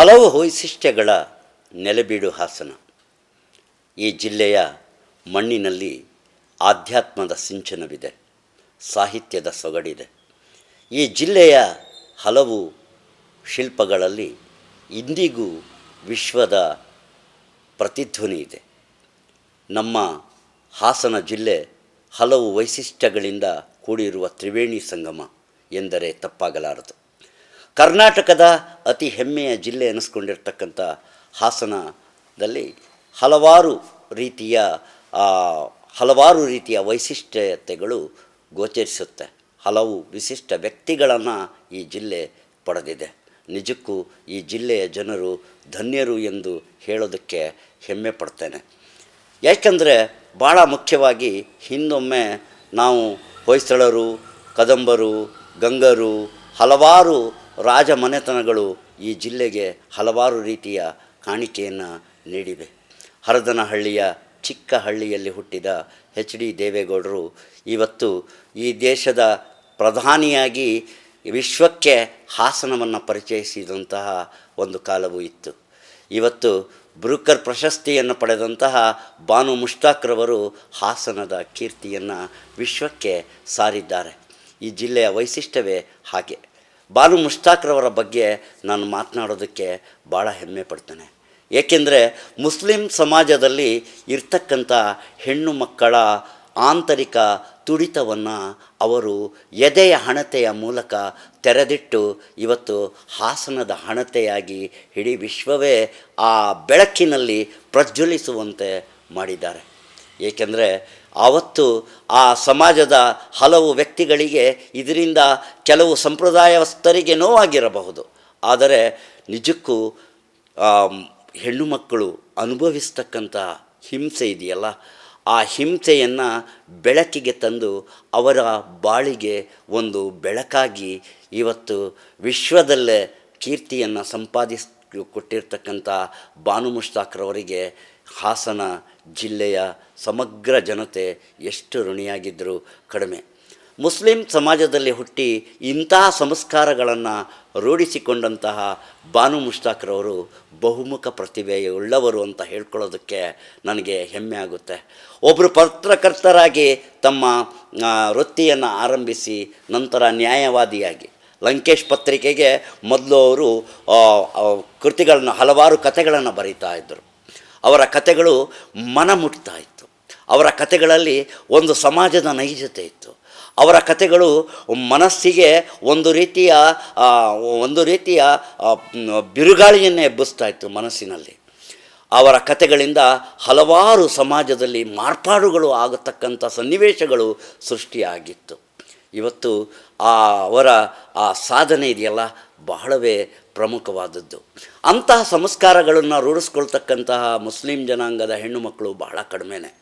ಹಲವು ವೈಶಿಷ್ಟ್ಯಗಳ ನೆಲೆಬೀಡು ಹಾಸನ. ಈ ಜಿಲ್ಲೆಯ ಮಣ್ಣಿನಲ್ಲಿ ಆಧ್ಯಾತ್ಮದ ಸಿಂಚನವಿದೆ, ಸಾಹಿತ್ಯದ ಸೊಗಡಿದೆ. ಈ ಜಿಲ್ಲೆಯ ಹಲವು ಶಿಲ್ಪಗಳಲ್ಲಿ ಇಂದಿಗೂ ವಿಶ್ವದ ಪ್ರತಿಧ್ವನಿ ಇದೆ. ನಮ್ಮ ಹಾಸನ ಜಿಲ್ಲೆ ಹಲವು ವೈಶಿಷ್ಟ್ಯಗಳಿಂದ ಕೂಡಿರುವ ತ್ರಿವೇಣಿ ಸಂಗಮ ಎಂದರೆ ತಪ್ಪಾಗಲಾರದು. ಕರ್ನಾಟಕದ ಅತಿ ಹೆಮ್ಮೆಯ ಜಿಲ್ಲೆ ಅನ್ನಿಸ್ಕೊಂಡಿರ್ತಕ್ಕಂಥ ಹಾಸನದಲ್ಲಿ ಹಲವಾರು ರೀತಿಯ ಹಲವಾರು ರೀತಿಯ ವೈಶಿಷ್ಟ್ಯತೆಗಳು ಗೋಚರಿಸುತ್ತೆ. ಹಲವು ವಿಶಿಷ್ಟ ವ್ಯಕ್ತಿಗಳನ್ನು ಈ ಜಿಲ್ಲೆ ಪಡೆದಿದೆ. ನಿಜಕ್ಕೂ ಈ ಜಿಲ್ಲೆಯ ಜನರು ಧನ್ಯರು ಎಂದು ಹೇಳೋದಕ್ಕೆ ಹೆಮ್ಮೆ ಪಡ್ತೇನೆ. ಯಾಕೆಂದರೆ ಭಾಳ ಮುಖ್ಯವಾಗಿ ಹಿಂದೊಮ್ಮೆ ನಾವು ಹೊಯ್ಸಳರು, ಕದಂಬರು, ಗಂಗರು ಹಲವಾರು ರಾಜ ಮನೆತನಗಳು ಈ ಜಿಲ್ಲೆಗೆ ಹಲವಾರು ರೀತಿಯ ಕಾಣಿಕೆಯನ್ನು ನೀಡಿವೆ. ಹರದನಹಳ್ಳಿಯ ಚಿಕ್ಕ ಹಳ್ಳಿಯಲ್ಲಿ ಹುಟ್ಟಿದ ಎಚ್ ಡಿ ದೇವೇಗೌಡರು ಇವತ್ತು ಈ ದೇಶದ ಪ್ರಧಾನಿಯಾಗಿ ವಿಶ್ವಕ್ಕೆ ಹಾಸನವನ್ನು ಪರಿಚಯಿಸಿದಂತಹ ಒಂದು ಕಾಲವೂ ಇತ್ತು. ಇವತ್ತು ಬ್ರೂಕರ್ ಪ್ರಶಸ್ತಿಯನ್ನು ಪಡೆದಂತಹ ಬಾನು ಮುಷ್ತಾಕ್ರವರು ಹಾಸನದ ಕೀರ್ತಿಯನ್ನು ವಿಶ್ವಕ್ಕೆ ಸಾರಿದ್ದಾರೆ. ಈ ಜಿಲ್ಲೆಯ ವೈಶಿಷ್ಟ್ಯವೇ ಹಾಗೆ. ಬಾನು ಮುಷ್ತಾಕ್ರವರ ಬಗ್ಗೆ ನಾನು ಮಾತನಾಡೋದಕ್ಕೆ ಭಾಳ ಹೆಮ್ಮೆ ಪಡ್ತೇನೆ. ಏಕೆಂದರೆ ಮುಸ್ಲಿಂ ಸಮಾಜದಲ್ಲಿ ಇರ್ತಕ್ಕಂಥ ಹೆಣ್ಣು ಮಕ್ಕಳ ಆಂತರಿಕ ತುಡಿತವನ್ನು ಅವರು ಎದೆಯ ಹಣತೆಯ ಮೂಲಕ ತೆರೆದಿಟ್ಟು ಇವತ್ತು ಹಾಸನದ ಹಣತೆಯಾಗಿ ಇಡೀ ವಿಶ್ವವೇ ಆ ಬೆಳಕಿನಲ್ಲಿ ಪ್ರಜ್ವಲಿಸುವಂತೆ ಮಾಡಿದ್ದಾರೆ. ಏಕೆಂದರೆ ಆವತ್ತು ಆ ಸಮಾಜದ ಹಲವು ವ್ಯಕ್ತಿಗಳಿಗೆ ಇದರಿಂದ ಕೆಲವು ಸಂಪ್ರದಾಯಸ್ಥರಿಗೆ ನೋವಾಗಿರಬಹುದು. ಆದರೆ ನಿಜಕ್ಕೂ ಹೆಣ್ಣು ಮಕ್ಕಳು ಅನುಭವಿಸ್ತಕ್ಕಂಥ ಹಿಂಸೆ ಇದೆಯಲ್ಲ? ಆ ಹಿಂಸೆಯನ್ನು ಬೆಳಕಿಗೆ ತಂದು ಅವರ ಬಾಳಿಗೆ ಒಂದು ಬೆಳಕಾಗಿ ಇವತ್ತು ವಿಶ್ವದಲ್ಲೇ ಕೀರ್ತಿಯನ್ನು ಸಂಪಾದಿಸ್, ಕೊಟ್ಟಿರ್ತಕ್ಕಂಥ ಬಾನು ಮುಷ್ತಾಕ್ರವರಿಗೆ ಹಾಸನ ಜಿಲ್ಲೆಯ ಸಮಗ್ರ ಜನತೆ ಎಷ್ಟು ಋಣಿಯಾಗಿದ್ದರೂ ಕಡಿಮೆ. ಮುಸ್ಲಿಂ ಸಮಾಜದಲ್ಲಿ ಹುಟ್ಟಿ ಇಂತಹ ಸಂಸ್ಕಾರಗಳನ್ನು ರೂಢಿಸಿಕೊಂಡಂತಹ ಬಾನು ಮುಷ್ತಾಕ್ರವರು ಬಹುಮುಖ ಪ್ರತಿಭೆಯುಳ್ಳವರು ಅಂತ ಹೇಳ್ಕೊಳ್ಳೋದಕ್ಕೆ ನನಗೆ ಹೆಮ್ಮೆ ಆಗುತ್ತೆ. ಒಬ್ಬರು ಪತ್ರಕರ್ತರಾಗಿ ತಮ್ಮ ವೃತ್ತಿಯನ್ನು ಆರಂಭಿಸಿ ನಂತರ ನ್ಯಾಯವಾದಿಯಾಗಿ. ಲಂಕೇಶ್ ಪತ್ರಿಕೆಗೆ ಮೊದಲು ಅವರು ಕೃತಿಗಳನ್ನು, ಹಲವಾರು ಕಥೆಗಳನ್ನು ಬರೀತಾ ಇದ್ದರು. ಅವರ ಕತೆಗಳು ಮನ ಮುಟ್ತಾ ಇತ್ತು. ಅವರ ಕತೆಗಳಲ್ಲಿ ಒಂದು ಸಮಾಜದ ನೈಜತೆ ಇತ್ತು. ಅವರ ಕತೆಗಳು ಮನಸ್ಸಿಗೆ ಒಂದು ರೀತಿಯ ಒಂದು ರೀತಿಯ ಬಿರುಗಾಳಿಯನ್ನೇ ಎಬ್ಬಿಸ್ತಾ ಇತ್ತು ಮನಸ್ಸಿನಲ್ಲಿ. ಅವರ ಕತೆಗಳಿಂದ ಹಲವಾರು ಸಮಾಜದಲ್ಲಿ ಮಾರ್ಪಾಡುಗಳು ಆಗತಕ್ಕಂಥ ಸನ್ನಿವೇಶಗಳು ಸೃಷ್ಟಿಯಾಗಿತ್ತು. ಇವತ್ತು ಆ, ಅವರ, ಆ ಸಾಧನೆ ಇದೆಯಲ್ಲ ಬಹಳವೇ ಪ್ರಮುಖವಾದದ್ದು. ಅಂತಹ ಸಂಸ್ಕಾರಗಳನ್ನು ರೂಢಿಸ್ಕೊಳ್ತಕ್ಕಂತಹ ಮುಸ್ಲಿಂ ಜನಾಂಗದ ಹೆಣ್ಣು ಮಕ್ಕಳು ಬಹಳ ಕಡಿಮೆನೇ.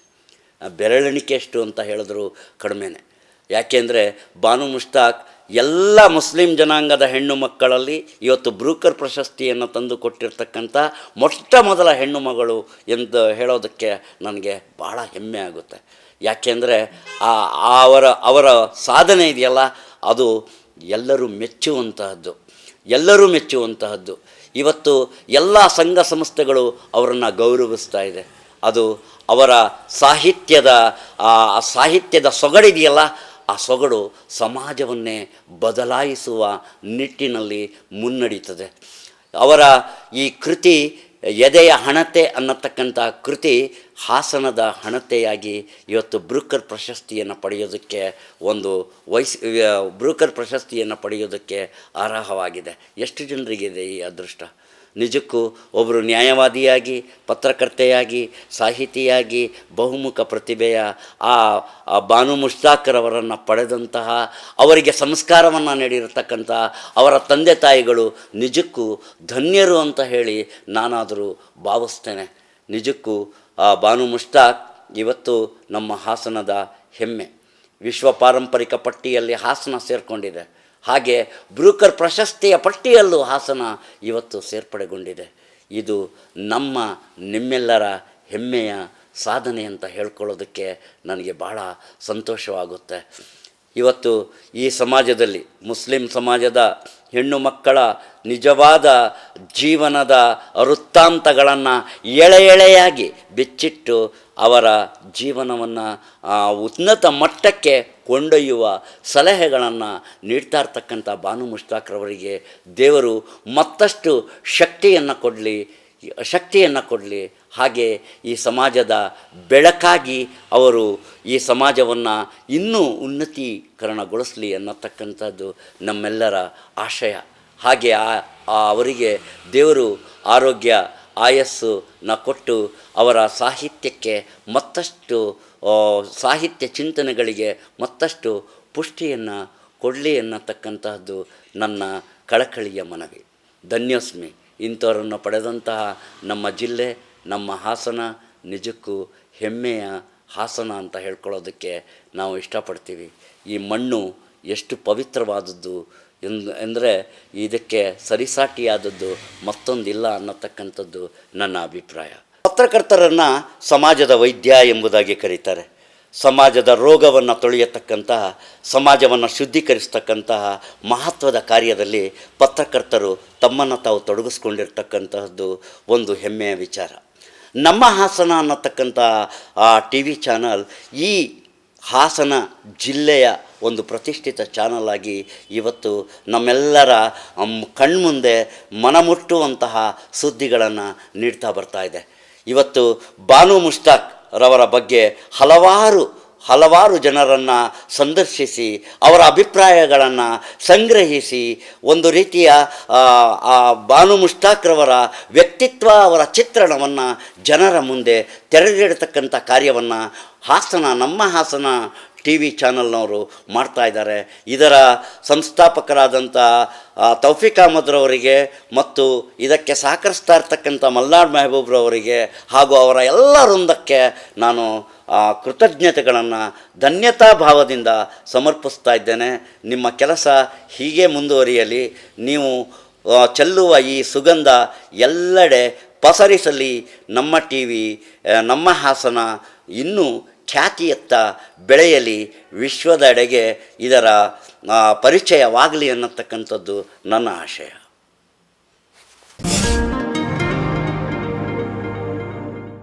ಬೆರಳೆಣಿಕೆಯಷ್ಟು ಅಂತ ಹೇಳಿದ್ರು ಕಡಿಮೆನೆ. ಯಾಕೆಂದರೆ ಬಾನು ಮುಷ್ತಾಕ್ ಎಲ್ಲ ಮುಸ್ಲಿಂ ಜನಾಂಗದ ಹೆಣ್ಣು ಮಕ್ಕಳಲ್ಲಿ ಇವತ್ತು ಬ್ರೂಕರ್ ಪ್ರಶಸ್ತಿಯನ್ನು ತಂದು ಕೊಟ್ಟಿರ್ತಕ್ಕಂಥ ಮೊಟ್ಟ ಮೊದಲ ಹೆಣ್ಣು ಮಗಳು ಎಂದು ಹೇಳೋದಕ್ಕೆ ನನಗೆ ಬಹಳ ಹೆಮ್ಮೆ ಆಗುತ್ತೆ. ಯಾಕೆಂದರೆ ಆ ಅವರ ಅವರ ಸಾಧನೆ ಇದೆಯಲ್ಲ, ಅದು ಎಲ್ಲರೂ ಮೆಚ್ಚುವಂತಹದ್ದು. ಎಲ್ಲರೂ ಮೆಚ್ಚುವಂತಹದ್ದು. ಇವತ್ತು ಎಲ್ಲ ಸಂಘ ಸಂಸ್ಥೆಗಳು ಅವರನ್ನು ಗೌರವಿಸ್ತಾ ಇದೆ. ಅದು ಅವರ ಸಾಹಿತ್ಯದ, ಆ ಸಾಹಿತ್ಯದ ಸೊಗಡಿದೆಯಲ್ಲ ಆ ಸೊಗಡು ಸಮಾಜವನ್ನೇ ಬದಲಾಯಿಸುವ ನಿಟ್ಟಿನಲ್ಲಿ ಮುನ್ನಡೀತದೆ ಅವರ ಈ ಕೃತಿ ಎದೆಯ ಹಣತೆ ಅನ್ನತಕ್ಕಂಥ ಕೃತಿ ಹಾಸನದ ಹಣತೆಯಾಗಿ ಇವತ್ತು ಬ್ರೂಕರ್ ಪ್ರಶಸ್ತಿಯನ್ನು ಪಡೆಯೋದಕ್ಕೆ ಒಂದು ವಯಸ್ ಬ್ರೂಕರ್ ಪ್ರಶಸ್ತಿಯನ್ನು ಪಡೆಯೋದಕ್ಕೆ ಅರ್ಹವಾಗಿದೆ. ಎಷ್ಟು ಜನರಿಗಿದೆ ಈ ಅದೃಷ್ಟ? ನಿಜಕ್ಕೂ ಒಬ್ಬರು ನ್ಯಾಯವಾದಿಯಾಗಿ, ಪತ್ರಕರ್ತೆಯಾಗಿ, ಸಾಹಿತಿಯಾಗಿ, ಬಹುಮುಖ ಪ್ರತಿಭೆಯ ಆ ಬಾನು ಮುಷ್ತಾಕರವರನ್ನು ಪಡೆದಂತಹ ಅವರಿಗೆ ಸಂಸ್ಕಾರವನ್ನು ನೀಡಿರತಕ್ಕಂತಹ ಅವರ ತಂದೆ ತಾಯಿಗಳು ನಿಜಕ್ಕೂ ಧನ್ಯರು ಅಂತ ಹೇಳಿ ನಾನಾದರೂ ಭಾವಿಸ್ತೇನೆ. ನಿಜಕ್ಕೂ ಆ ಬಾನು ಮುಷ್ತಾಕ್ ಇವತ್ತು ನಮ್ಮ ಹಾಸನದ ಹೆಮ್ಮೆ. ವಿಶ್ವ ಪಾರಂಪರಿಕ ಪಟ್ಟಿಯಲ್ಲಿ ಹಾಸನ ಸೇರಿಕೊಂಡಿದೆ. ಹಾಗೆ ಬ್ರೂಕರ್ ಪ್ರಶಸ್ತಿಯ ಪಟ್ಟಿಯಲ್ಲೂ ಹಾಸನ ಇವತ್ತು ಸೇರ್ಪಡೆಗೊಂಡಿದೆ. ಇದು ನಮ್ಮ ನಿಮ್ಮೆಲ್ಲರ ಹೆಮ್ಮೆಯ ಸಾಧನೆ ಅಂತ ಹೇಳ್ಕೊಳ್ಳೋದಕ್ಕೆ ನನಗೆ ಬಹಳ ಸಂತೋಷವಾಗುತ್ತೆ. ಇವತ್ತು ಈ ಸಮಾಜದಲ್ಲಿ, ಮುಸ್ಲಿಂ ಸಮಾಜದ ಹೆಣ್ಣು ಮಕ್ಕಳ ನಿಜವಾದ ಜೀವನದ ವೃತ್ತಾಂತಗಳನ್ನು ಎಳೆ ಎಳೆಯಾಗಿ ಬಿಚ್ಚಿಟ್ಟು ಅವರ ಜೀವನವನ್ನು ಉನ್ನತ ಮಟ್ಟಕ್ಕೆ ಕೊಂಡೊಯ್ಯುವ ಸಲಹೆಗಳನ್ನು ನೀಡ್ತಾ ಇರ್ತಕ್ಕಂಥ ಭಾನು ಮುಷ್ತಾಕ್ರವರಿಗೆ ದೇವರು ಮತ್ತಷ್ಟು ಶಕ್ತಿಯನ್ನು ಕೊಡಲಿ. ಶಕ್ತಿಯನ್ನು ಕೊಡಲಿ. ಹಾಗೆ ಈ ಸಮಾಜದ ಬೆಳಕಾಗಿ ಅವರು ಈ ಸಮಾಜವನ್ನು ಇನ್ನೂ ಉನ್ನತೀಕರಣಗೊಳಿಸಲಿ ಅನ್ನತಕ್ಕಂಥದ್ದು ನಮ್ಮೆಲ್ಲರ ಆಶಯ. ಹಾಗೆ ಆ ಅವರಿಗೆ ದೇವರು ಆರೋಗ್ಯ ಆಯಸ್ಸು ನ ಕೊಟ್ಟು ಅವರ ಸಾಹಿತ್ಯಕ್ಕೆ ಮತ್ತಷ್ಟು ಸಾಹಿತ್ಯ ಚಿಂತನೆಗಳಿಗೆ ಮತ್ತಷ್ಟು ಪುಷ್ಟಿಯನ್ನು ಕೊಡಲಿ ಅನ್ನತಕ್ಕಂತಹದ್ದು ನನ್ನ ಕಳಕಳಿಯ ಮನವಿ. ಧನ್ಯೋಸ್ಮಿ. ಇಂಥವರನ್ನು ಪಡೆದಂತಹ ನಮ್ಮ ಜಿಲ್ಲೆ, ನಮ್ಮ ಹಾಸನ ನಿಜಕ್ಕೂ ಹೆಮ್ಮೆಯ ಹಾಸನ ಅಂತ ಹೇಳ್ಕೊಳ್ಳೋದಕ್ಕೆ ನಾವು ಇಷ್ಟಪಡ್ತೀವಿ. ಈ ಮಣ್ಣು ಎಷ್ಟು ಪವಿತ್ರವಾದದ್ದು ಎಂದು ಇದಕ್ಕೆ ಸರಿಸಾಟಿಯಾದದ್ದು ಮತ್ತೊಂದಿಲ್ಲ ಅನ್ನತಕ್ಕಂಥದ್ದು ನನ್ನ ಅಭಿಪ್ರಾಯ. ಪತ್ರಕರ್ತರನ್ನು ಸಮಾಜದ ವೈದ್ಯ ಎಂಬುದಾಗಿ ಕರೀತಾರೆ. ಸಮಾಜದ ರೋಗವನ್ನು ತೊಳೆಯತಕ್ಕಂತಹ, ಸಮಾಜವನ್ನು ಶುದ್ಧೀಕರಿಸ್ತಕ್ಕಂತಹ ಮಹತ್ವದ ಕಾರ್ಯದಲ್ಲಿ ಪತ್ರಕರ್ತರು ತಮ್ಮನ್ನು ತಾವು ತೊಡಗಿಸ್ಕೊಂಡಿರ್ತಕ್ಕಂತಹದ್ದು ಒಂದು ಹೆಮ್ಮೆಯ ವಿಚಾರ. ನಮ್ಮ ಹಾಸನ ಅನ್ನತಕ್ಕಂಥ ಆ ಟಿ ವಿ ಚಾನಲ್ ಈ ಹಾಸನ ಜಿಲ್ಲೆಯ ಒಂದು ಪ್ರತಿಷ್ಠಿತ ಚಾನಲ್ ಆಗಿ ಇವತ್ತು ನಮ್ಮೆಲ್ಲರ ಕಣ್ಮುಂದೆ ಮನಮುಟ್ಟುವಂತಹ ಸುದ್ದಿಗಳನ್ನು ನೀಡ್ತಾ ಬರ್ತಾ ಇದೆ. ಇವತ್ತು ಬಾನು ಮುಷ್ತಾಕ್ ರವರ ಬಗ್ಗೆ ಹಲವಾರು ಹಲವಾರು ಜನರನ್ನು ಸಂದರ್ಶಿಸಿ ಅವರ ಅಭಿಪ್ರಾಯಗಳನ್ನು ಸಂಗ್ರಹಿಸಿ ಒಂದು ರೀತಿಯ ಆ, ಬಾನು ಮುಷ್ತಾಕ್ರವರ ವ್ಯಕ್ತಿತ್ವ ಅವರ ಚಿತ್ರಣವನ್ನು ಜನರ ಮುಂದೆ ತೆರೆದಿಡತಕ್ಕಂಥ ಕಾರ್ಯವನ್ನು ಹಾಸನ ನಮ್ಮ ಹಾಸನ ಟಿ ವಿ ಚಾನಲ್ನವರು ಮಾಡ್ತಾ ಇದ್ದಾರೆ. ಇದರ ಸಂಸ್ಥಾಪಕರಾದಂಥ ತೌಫಿಕ್ ಅಹಮದ್ರವರಿಗೆ ಮತ್ತು ಇದಕ್ಕೆ ಸಹಕರಿಸ್ತಾ ಇರ್ತಕ್ಕಂಥ ಮಲ್ನಾಡ್ ಮೆಹಬೂಬ್ರವರಿಗೆ ಹಾಗೂ ಅವರ ಎಲ್ಲ ವೃಂದಕ್ಕೆ ನಾನು ಕೃತಜ್ಞತೆಗಳನ್ನು ಧನ್ಯತಾ ಭಾವದಿಂದ ಸಮರ್ಪಿಸ್ತಾ ಇದ್ದೇನೆ. ನಿಮ್ಮ ಕೆಲಸ ಹೀಗೆ ಮುಂದುವರಿಯಲಿ. ನೀವು ಚೆಲ್ಲುವ ಈ ಸುಗಂಧ ಎಲ್ಲೆಡೆ ಪಸರಿಸಲಿ. ನಮ್ಮ ಟಿ ವಿ ನಮ್ಮ ಹಾಸನ ಇನ್ನೂ ಖ್ಯಾತಿಯತ್ತ ಬೆಳೆಯಲಿ ವಿಶ್ವದೆಡೆಗೆ ಇದರ ಪರಿಚಯವಾಗಲಿ ಅನ್ನತಕ್ಕಂಥದ್ದು ನನ್ನ ಆಶಯ.